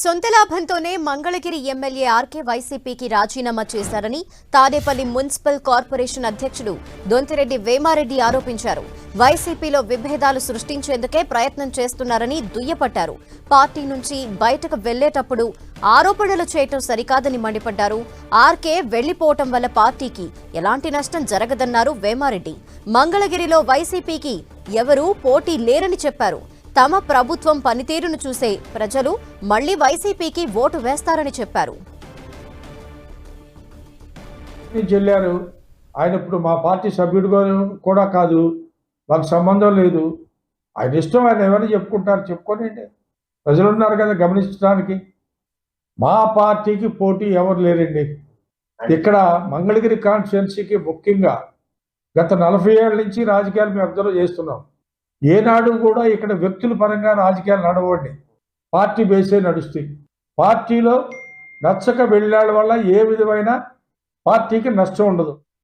సొంత లాభంతోనే Mangalagiri MLA RK వైసీపీకి రాజీనామా చేశారని తాడేపల్లి మున్సిపల్ కార్పొరేషన్ అధ్యక్షుడు దొంతిరెడ్డి వేమారెడ్డి ఆరోపించారు. వైసీపీలో విభేదాలు సృష్టించేందుకే ప్రయత్నం చేస్తున్నారని దుయ్యపట్టారు. పార్టీ నుంచి బయటకు వెళ్ళేటప్పుడు ఆరోపణలు చేయటం సరికాదని మండిపడ్డారు. ఆర్కే వెళ్ళిపోవటం వల్ల పార్టీకి ఎలాంటి నష్టం జరగదన్నారు వేమారెడ్డి. మంగళగిరిలో వైసీపీకి ఎవరూ పోటీ లేరని చెప్పారు. తమ ప్రభుత్వం పనితీరును చూసే ప్రజలు మళ్ళీ వైసీపీకి ఓటు వేస్తారని చెప్పారు. నుంచి ఆయన ఇప్పుడు మా పార్టీ సభ్యుడిగా కూడా కాదు మాకు సంబంధం లేదు. ఆయన ఇష్టం ఆయన ఏమైనా చెప్పుకుంటారు చెప్పుకోనండి ప్రజలు ఉన్నారు కదా గమనించడానికి. మా పార్టీకి పోటీ ఎవరు లేరండి. ఇక్కడ మంగళగిరి కాన్స్టిట్యున్సీకి ముఖ్యంగా గత నలభై ఏళ్ళ నుంచి రాజకీయాలు మేము అబ్జర్వ్ చేస్తున్నాం. ఏనాడు కూడా ఇక్కడ వ్యక్తుల పరంగా రాజకీయాలు నడవండి. పార్టీ బేసే నడుస్తాయి. పార్టీలో నచ్చక వెళ్ళాళ్ళ వల్ల ఏ విధమైన పార్టీకి నష్టం ఉండదు.